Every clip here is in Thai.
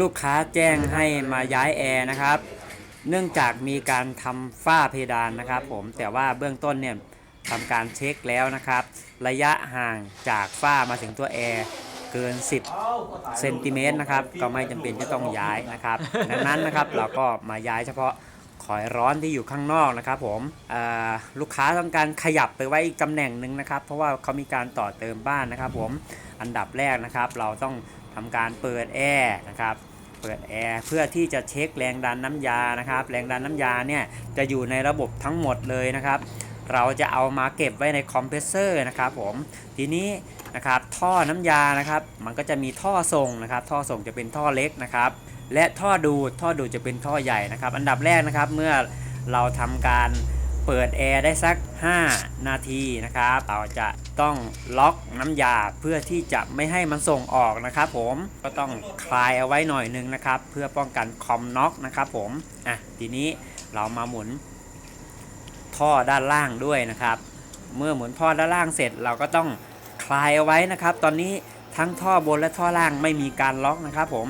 ลูกค้าแจ้งให้มาย้ายแอร์นะครับ เนื่องจากมีการทำฝ้าเพดานนะครับ ผมแต่ว่าเบื้องต้นเนี่ยทำการเช็คแล้วนะครับ ระยะห่างจากฝ้ามาถึงตัวแอร์เกิน 10เซนติเมตรนะครับ ก็ไม่จำเป็นจะต้องย้ายนะครับ ดังนั้นนะครับเราก็มาย้ายเฉพาะขอยร้อนที่อยู่ข้างนอกนะครับ ผมลูกค้าต้องการขยับไปไว้อีกตำแหน่งหนึ่งนะครับ เพราะว่าเขามีการต่อเติมบ้านนะครับ ผมอันดับแรกนะครับ เราต้อง ทำการเปิดแอร์นะครับเปิดแอร์เพื่อที่จะเช็คแรงดันน้ำยานะครับ แรงดันน้ำยาเนี่ยจะอยู่ในระบบทั้งหมดเลยนะครับ เราจะเอามาเก็บไว้ในคอมเพรสเซอร์นะครับผมทีนี้นะครับท่อน้ำยานะครับ มันก็จะมีท่อส่งนะครับ ท่อส่งจะเป็นท่อเล็กนะครับ และท่อดูดท่อดูดจะเป็นท่อใหญ่นะครับ อันดับแรกนะครับเมื่อเราทำการ เปิดแอร์ได้สัก 5 นาทีนะครับเราจะต้องล็อกน้ำยาเพื่อที่จะไม่ให้มันส่งออกนะครับผมก็ต้องคลายเอาไว้หน่อยนึงนะครับ เพื่อป้องกันคอมน็อกนะครับผมอะทีนี้เรามาหมุนท่อด้านล่างด้วยนะครับ เมื่อหมุนท่อด้านล่างเสร็จเราก็ต้องคลายเอาไว้นะครับ ตอนนี้ทั้งท่อบนและท่อล่างไม่มีการล็อกนะครับผม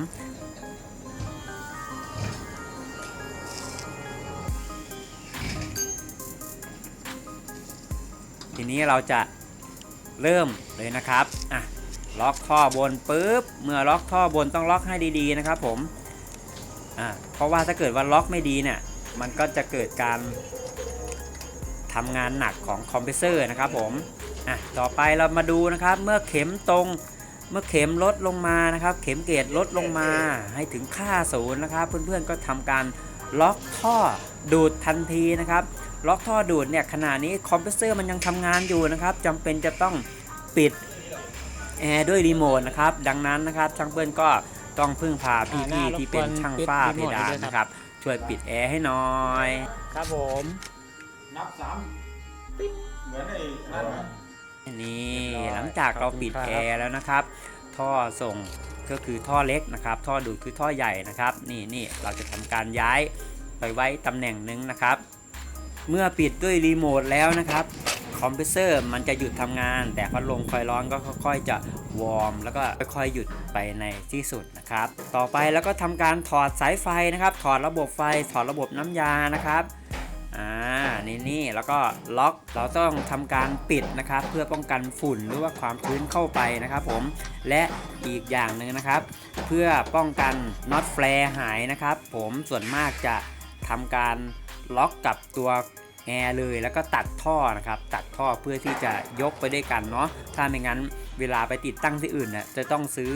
ทีนี้เราจะเริ่มเลยนะครับอะล็อกท่อบนปุ๊บ เมื่อล็อกท่อบนต้องล็อกให้ดีๆนะครับผมอะเพราะว่าถ้าเกิดว่าล็อกไม่ดีเนี่ย มันก็จะเกิดการทำงานหนักของคอมเพรสเซอร์นะครับผมอะต่อไปเรามาดูนะครับเมื่อเข็มตรงเมื่อเข็มลดลงมานะครับ เข็มเกรดลดลงมาให้ถึงค่าศูนย์นะครับ เพื่อนๆก็ทำการล็อกท่อดูดทันทีนะครับ ล็อกท่อดูดเนี่ยขณะนี้คอมเพรสเซอร์มันยังทำงานอยู่นะครับจำเป็นจะต้องปิดแอร์ด้วยรีโมทนะครับ ดังนั้นนะครับช่างเปิ้ลก็ต้องพึ่งพาพี่ๆที่เป็นช่างฝ้าเพดานนะครับ ช่วยปิดแอร์ให้หน่อย ครับผมนับสามปิ๊บเหมือนไอ้นั่นนะนี่หลังจากเราปิดแอร์แล้วนะครับ ท่อส่งก็คือท่อเล็กนะครับ ท่อดูดคือท่อใหญ่นะครับ นี่นี่เราจะทำการย้ายไปไว้ตำแหน่งหนึ่งนะครับ เมื่อปิดด้วยรีโมทแล้วนะครับคอมเพรสเซอร์มันจะหยุดทำงาน แต่พัดลมคอยร้อนก็ค่อยๆจะวอร์มแล้วก็ค่อยๆหยุดไปในที่สุดนะครับ ต่อไปแล้วก็ทำการถอดสายไฟนะครับ ถอดระบบไฟ ถอดระบบน้ำยานะครับอ่านี่นี่แล้วก็ล็อกเราต้องทำการปิดนะครับ เพื่อป้องกันฝุ่นหรือว่าความชื้นเข้าไปนะครับ ผมและอีกอย่างหนึ่งนะครับ เพื่อป้องกันน็อตแฟร์หายนะครับ ผมส่วนมากจะทำการ ล็อกกับตัวแอร์เลยแล้วก็ตัดท่อนะครับ ตัดท่อเพื่อที่จะยกไปด้วยกันเนาะถ้าไม่งั้นเวลาไปติดตั้งที่อื่นน่ะจะต้องซื้อ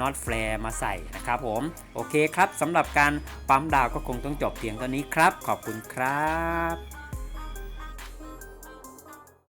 น็อตแฟร์มาใส่นะครับผมโอเคครับสำหรับการปั๊มดาวก็คงต้องจบเพียงเท่านี้ครับ ขอบคุณครับ